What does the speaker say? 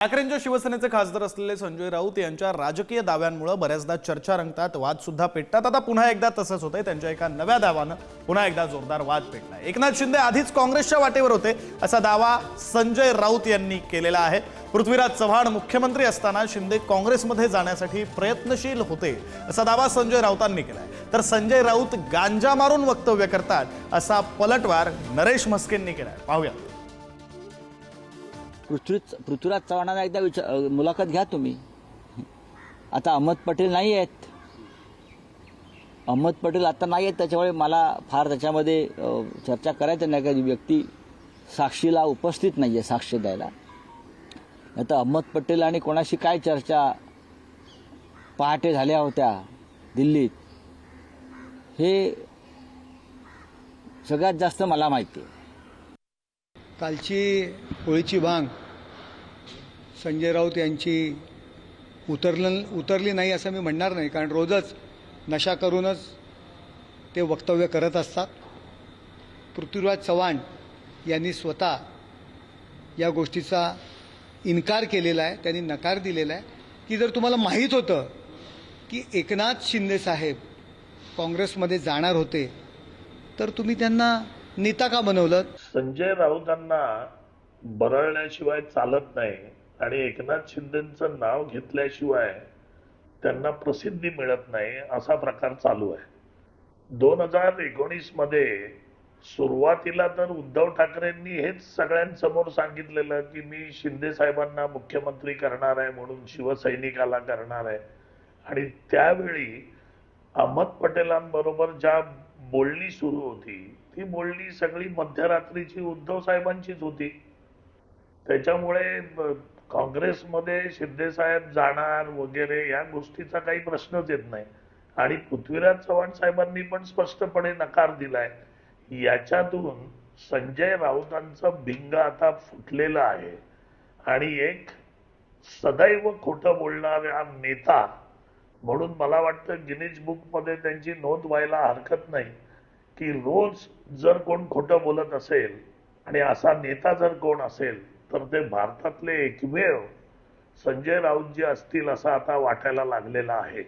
ठाकरेंच्या शिवसेनेचे खासदार असलेले संजय राऊत यांच्या राजकीय दाव्यांमुळे बऱ्याचदा चर्चा रंगतात वाद सुद्धा पेटतात. आता पुन्हा एकदा तसंच होतंय. त्यांच्या एका नव्या दावानं पुन्हा एकदा जोरदार वाद पेटला एकनाथ शिंदे आधीच काँग्रेसच्या वाटेवर होते. असा दावा संजय राऊत यांनी केलेला आहे. पृथ्वीराज चव्हाण मुख्यमंत्री असताना शिंदे काँग्रेसमध्ये जाण्यासाठी प्रयत्नशील होते असा दावा संजय राऊतांनी केला तर संजय राऊत गांजा मारून वक्तव्य करतात असा पलटवार नरेश म्हस्केंनी केलाय. पाहूया पृथ्वी पृथ्वीराज चव्हाणांना एकदा विचार मुलाखत घ्या तुम्ही. आता अहमद पटेल नाही आहेत. अहमद पटेल आता नाही आहेत त्याच्यामुळे मला फार त्याच्यामध्ये चर्चा करायचं नाही का व्यक्ती साक्षीला उपस्थित नाही आहे साक्ष द्यायला. आता अहमद पटेल आणि कोणाशी काय चर्चा पहाटे झाल्या होत्या दिल्लीत हे सगळ्यात जास्त मला माहिती आहे. कालची होळीची भांग संजय राऊत यांची उतरलं उतरली नाही असं मी म्हणणार नाही कारण रोजच नशा करूनच ते वक्तव्य करत असतात. पृथ्वीराज चव्हाण यांनी स्वतः या गोष्टीचा इन्कार केलेला आहे त्यांनी नकार दिलेला आहे की जर तुम्हाला माहीत होतं की एकनाथ शिंदे साहेब काँग्रेसमध्ये जाणार होते तर तुम्ही त्यांना नेता का बनवलं? संजय राऊतांना बरळण्याशिवाय चालत नाही आणि एकनाथ शिंदेचं नाव घेतल्याशिवाय त्यांना प्रसिद्धी मिळत नाही असा प्रकार चालू आहे. दोन हजार एकोणीसमध्ये सुरुवातीला तर उद्धव ठाकरेंनी हेच सगळ्यांसमोर सांगितलेलं की मी शिंदे साहेबांना मुख्यमंत्री करणार आहे म्हणून शिवसैनिकाला करणार आहे. आणि त्यावेळी अहमद पटेलांबरोबर ज्या बोलणी सुरू होती ती बोलणी सगळी मध्यरात्रीची उद्धव साहेबांचीच होती. त्याच्यामुळे काँग्रेसमध्ये शिंदेसाहेब जाणार वगैरे या गोष्टीचा काही प्रश्नच येत नाही. आणि पृथ्वीराज चव्हाण साहेबांनी पण स्पष्टपणे नकार दिलाय. याच्यातून संजय राऊतांचं भिंग आता फुटलेलं आहे. आणि एक सदैव खोटं बोलणारा नेता म्हणून मला वाटतं गिनीज बुकमध्ये त्यांची नोंद व्हायला हरकत नाही. की रोज जर कोण खोटं बोलत असेल आणि असा नेता जर कोण असेल तर ते भारतातले एकमेव संजय राऊत जे असतील असं आता वाटायला लागलेलं आहे.